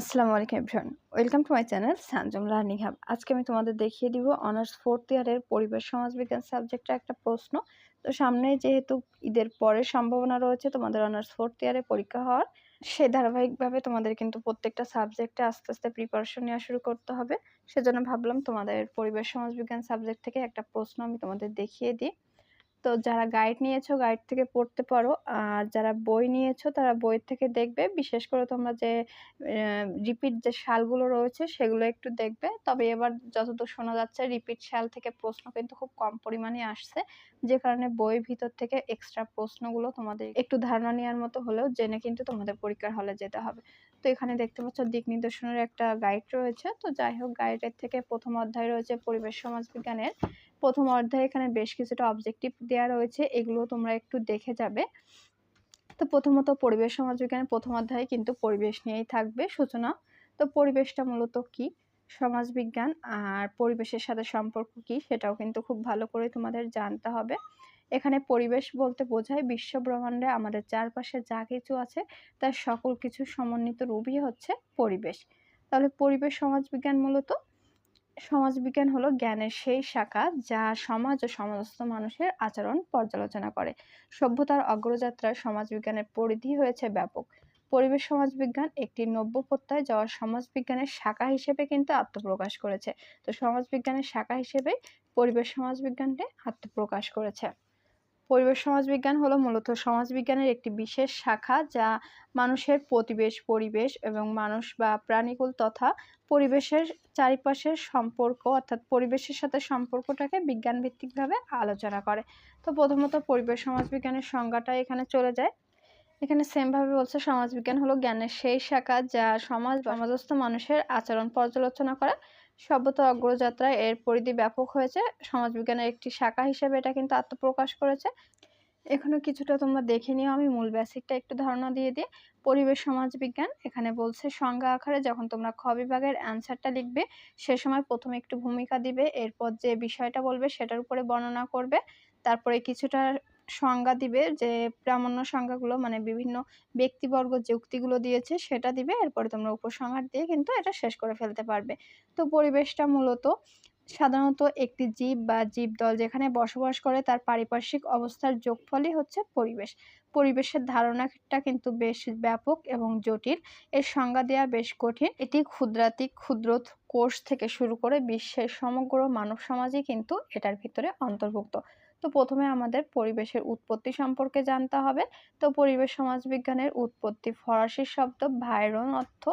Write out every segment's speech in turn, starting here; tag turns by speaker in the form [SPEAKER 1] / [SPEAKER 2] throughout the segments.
[SPEAKER 1] আসসালামু আলাইকুম everyone. Welcome to my channel Sanjam learning hub. আজকে আমি তোমাদের দেখিয়ে দিব অনার্স ফোর্থ ইয়ারের পরিবেশ সমাজবিজ্ঞান সাবজেক্টের একটা প্রশ্ন। তো সামনে যেহেতু ঈদের পরের সম্ভাবনা রয়েছে তোমাদের অনার্স ফোর্থ ইয়ারে পরীক্ষা হওয়ার সেই ধারাবাহিকভাবে তোমাদের কিন্তু প্রত্যেকটা সাবজেক্টে আস্তে আস্তে প্রিপারেশন নেওয়া শুরু করতে হবে। সেজন্য ভাবলাম তোমাদের পরিবেশ সমাজবিজ্ঞান সাবজেক্ট থেকে একটা প্রশ্ন আমি তোমাদের দেখিয়ে দিই। তো যারা গাইড নিয়েছো গাইড থেকে পড়তে পারো। আর যারা বই নিয়েছো, তারা বই থেকে দেখবে। বিশেষ করে তোমরা যে রিপিট যে সালগুলো রয়েছে, সেগুলো একটু দেখবে। তবে এবার যতদূর শোনা যাচ্ছে রিপিট সাল থেকে প্রশ্ন কিন্তু খুব কম পরিমাণে আসছে। যে কারণে বইয়ের ভিতর থেকে এক্সট্রা প্রশ্নগুলো তোমাদের একটু ধারণা নেওয়ার মতো হলেও জেনে কিন্তু তোমাদের পরীক্ষার হলে যেতে হবে। তো এখানে দেখতে পাচ্ছ, দিক নির্দেশনের একটা গাইড রয়েছে। তো যাই হোক গাইডের থেকে প্রথম অধ্যায় রয়েছে পরিবেশ, সমাজ, বিজ্ঞানের। প্রথম অধ্যায়ে এখানে বেশ কিছুটা অবজেক্টিভ দেওয়া রয়েছে, এগুলো তোমরা একটু দেখে যাবে। তো প্রথমত পরিবেশ সমাজ বিজ্ঞানের প্রথম অধ্যায়ে কিন্তু পরিবেশ নিয়েই থাকবে সূচনা। তো পরিবেশটা মূলত কি? সমাজবিজ্ঞান আর পরিবেশের সাথে সম্পর্ক কি? সেটাও কিন্তু খুব ভালো করে তোমাদের জানতে হবে। এখানে পরিবেশ বলতে বোঝায় বিশ্ব ব্রহ্মাণ্ডে আমাদের চারপাশে যা কিছু আছে, তার সকল কিছু সমন্বিত রূপই হচ্ছে পরিবেশ। তাহলে পরিবেশ সমাজবিজ্ঞান মূলত সমাজবিজ্ঞান হলো জ্ঞানের সেই শাখা যা সমাজ ও সমাজস্থ মানুষের আচরণ পর্যালোচনা করে। সভ্যতার অগ্রযাত্রায় সমাজবিজ্ঞানের পরিধি হয়েছে ব্যাপক। পরিবেশ সমাজবিজ্ঞান একটি নব্য প্রত্যয় যাওয়া সমাজবিজ্ঞানের শাখা হিসেবে কিন্তু আত্মপ্রকাশ করেছে। তো সমাজবিজ্ঞানের শাখা হিসেবে পরিবেশ সমাজবিজ্ঞানকে আত্মপ্রকাশ করেছে। পরিবেশ সমাজবিজ্ঞান হলো মূলত সমাজবিজ্ঞানের একটি বিশেষ শাখা যা মানুষের প্রতিবেশ, পরিবেশ এবং মানুষ বা প্রাণীকুল তথা পরিবেশের চারিপাশের সম্পর্ক অর্থাৎ পরিবেশের সাথে সম্পর্কটাকে বিজ্ঞানভিত্তিকভাবে আলোচনা করে। তো প্রথমত পরিবেশ সমাজবিজ্ঞানের সংজ্ঞাটা এখানে চলে যায়। এখানে সেমভাবে বলছে সমাজবিজ্ঞান হলো জ্ঞানের সেই শাখা যা সমাজ বা সমাজস্থ মানুষের আচরণ পর্যালোচনা করে। সভ্যতা অগ্রযাত্রায় এর পরিধি ব্যাপক হয়েছে। সমাজবিজ্ঞানের একটি শাখা হিসেবে এটা কিন্তু আত্মপ্রকাশ করেছে। এখানে কিছুটা তোমরা দেখে নিও। আমি মূল বেসিকটা একটু ধারণা দিয়ে দিই। পরিবেশ সমাজ বিজ্ঞান এখানে বলছে, সংজ্ঞা আকারে যখন তোমরা খ বিভাগের অ্যান্সারটা লিখবে, সে সময় প্রথমে একটু ভূমিকা দিবে, এরপর যে বিষয়টা বলবে সেটার উপরে বর্ণনা করবে। তারপরে কিছুটা সংজ্ঞা দিবে যে প্রামাণ্য সংজ্ঞাগুলো মানে বিভিন্ন ব্যক্তিবর্গ যে দিয়েছে সেটা দিবে, এরপরে তোমরা উপসংহার দিয়ে কিন্তু এটা শেষ করে ফেলতে পারবে। তো পরিবেশটা মূলত সাধারণত একটি জীব বা জীবদল যেখানে বসবাস করে তার পারিপার্শ্বিক অবস্থার যোগফলই হচ্ছে পরিবেশ। পরিবেশের ধারণাটা কিন্তু বেশ ব্যাপক এবং জটিল। এর সংজ্ঞা দেওয়া বেশ কঠিন। এটি ক্ষুদ্রাতিক ক্ষুদ্র কোষ থেকে শুরু করে বিশ্বের সমগ্র মানব সমাজই কিন্তু এটার ভিতরে অন্তর্ভুক্ত। তো প্রথমে আমাদের পরিবেশের উৎপত্তি সম্পর্কে জানতে হবে। তো পরিবেশ সমাজবিজ্ঞানের উৎপত্তি ফরাসি শব্দ ভাইরন অর্থ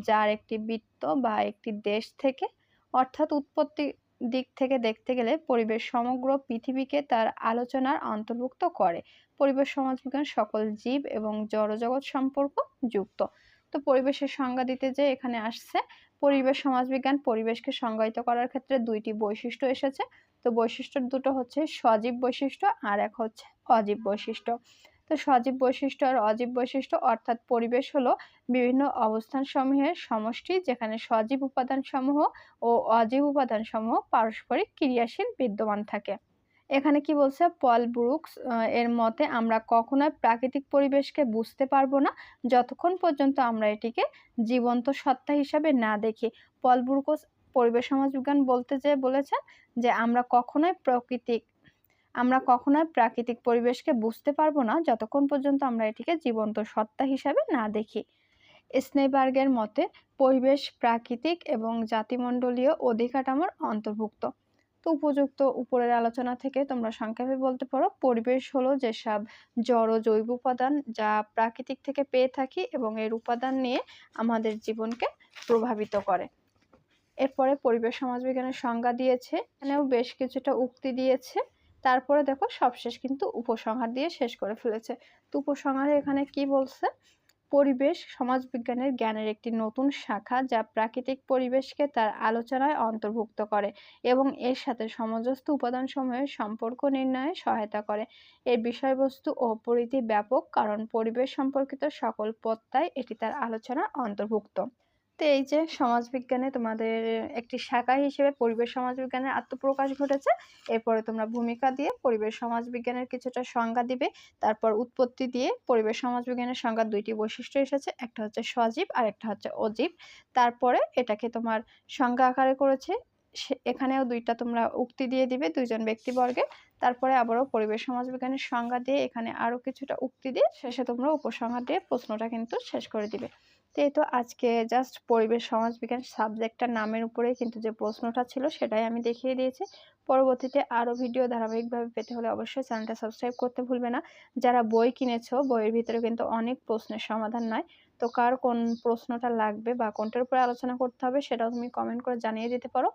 [SPEAKER 1] যার একটি বৃত্ত বা একটি দেশ থেকে। অর্থাৎ উৎপত্তি দিক থেকে দেখতে গেলে পরিবেশ সমগ্র পৃথিবীকে তার আলোচনার অন্তর্ভুক্ত করে। পরিবেশ সমাজবিজ্ঞান সকল জীব এবং জড়জগৎ সম্পর্ক যুক্ত। তো পরিবেশের সংজ্ঞা দিতে যে এখানে আসছে, পরিবেশ সমাজবিজ্ঞান পরিবেশকে সংজ্ঞায়িত করার ক্ষেত্রে দুইটি বৈশিষ্ট্য এসেছে। তো বৈশিষ্ট্য দুটো হচ্ছে সজীব বৈশিষ্ট্য আর এক হচ্ছে অজীব বৈশিষ্ট্য। তো সজীব বৈশিষ্ট্য আর অজীব বৈশিষ্ট্য অর্থাৎ পরিবেশ হলো বিভিন্ন অবস্থান সমূহের সমষ্টি যেখানে সজীব উপাদান সমূহ ও অজীব উপাদান সমূহ পারস্পরিক ক্রিয়াশীল বিদ্যমান থাকে। এখানে কি বলছে? পল ব্রুকস এর মতে আমরা কখনোই প্রাকৃতিক পরিবেশকে বুঝতে পারব না যতক্ষণ পর্যন্ত আমরা এটিকে জীবন্ত সত্তা হিসাবে না দেখি। পল ব্রুকস পরিবেশ সমাজ বিজ্ঞান বলতে যে বলেছেন যে আমরা কখনোই প্রকৃতিক, আমরা কখনোই প্রাকৃতিক পরিবেশকে বুঝতে পারব না যতক্ষণ পর্যন্ত আমরা এটিকে জীবন্ত সত্তা হিসাবে না দেখি। স্নেবার্গের মতে পরিবেশ প্রাকৃতিক এবং জাতিমণ্ডলীয় অধিকাঠামোর অন্তর্ভুক্ত। তো উপযুক্ত উপরের আলোচনা থেকে তোমরা সংক্ষেপে বলতে পারো, পরিবেশ হলো যেসব জড় জৈব উপাদান যা প্রাকৃতিক থেকে পেয়ে থাকি এবং এর উপাদান নিয়ে আমাদের জীবনকে প্রভাবিত করে। এরপরে পরিবেশ সমাজবিজ্ঞানের সংজ্ঞা দিয়েছে, এখানেও বেশ কিছুটা উক্তি দিয়েছে। তারপরে দেখো সবশেষ কিন্তু উপসংহার দিয়ে শেষ করে ফেলেছে। তো উপসংহারে এখানে কি বলছে? পরিবেশ সমাজবিজ্ঞানের জ্ঞানের একটি নতুন শাখা যা প্রাকৃতিক পরিবেশকে তার আলোচনায় অন্তর্ভুক্ত করে এবং এর সাথে সমাজস্থ উপাদানসমূহের সম্পর্ক নির্ণয়ে সহায়তা করে। এর বিষয়বস্তু ও পরিধি ব্যাপক, কারণ পরিবেশ সম্পর্কিত সকল পত্তায় এটি তার আলোচনার অন্তর্ভুক্ত। তো এই যে সমাজবিজ্ঞানে তোমাদের একটি শাখা হিসেবে পরিবেশ সমাজবিজ্ঞানের আত্মপ্রকাশ ঘটেছে। এরপরে তোমরা ভূমিকা দিয়ে পরিবেশ সমাজবিজ্ঞানের কিছুটা সংজ্ঞা দিবে। তারপর উৎপত্তি দিয়ে পরিবেশ সমাজবিজ্ঞানের সংজ্ঞা দুইটি বৈশিষ্ট্য এসেছে। একটা হচ্ছে সজীব আর একটা হচ্ছে অজীব। তারপরে এটাকে তোমার সংজ্ঞা আকারে করেছে। এখানেও দুইটা তোমরা উক্তি দিয়ে দিবে দুইজন ব্যক্তিবর্গে। তারপরে আবারও পরিবেশ সমাজবিজ্ঞানের সংজ্ঞা দিয়ে এখানে আরও কিছুটা উক্তি দিয়ে শেষে তোমরা উপসংহার দিয়ে প্রশ্নটা কিন্তু শেষ করে দিবে। তো এই তো আজকে জাস্ট পরিবেশ সমাজবিজ্ঞান সাবজেক্টটার নামের উপরে কিন্তু যে প্রশ্নটা ছিল সেটাই আমি দেখিয়ে দিয়েছি। পরবর্তীতে আরও ভিডিও ধারাবাহিকভাবে পেতে হলে অবশ্যই চ্যানেলটা সাবস্ক্রাইব করতে ভুলবে না। যারা বই কিনেছো, বইয়ের ভিতরে কিন্তু অনেক প্রশ্নের সমাধান নয়। তো কার কোন প্রশ্নটা লাগবে বা কোনটার উপরে আলোচনা করতে হবে সেটাও তুমি কমেন্ট করে জানিয়ে দিতে পারো।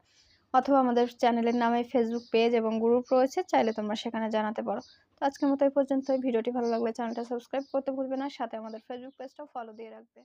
[SPEAKER 1] অথবা আমাদের চ্যানেলের নামে ফেসবুক পেজ এবং গ্রুপ রয়েছে, চাইলে তোমরা সেখানে জানাতে পারো। তো আজকের মতো এই পর্যন্ত ভিডিওটি ভালো লাগলে চ্যানেলটা সাবস্ক্রাইব করতে ভুলবে না। সাথে আমাদের ফেসবুক পেজটাও ফলো দিয়ে রাখবে।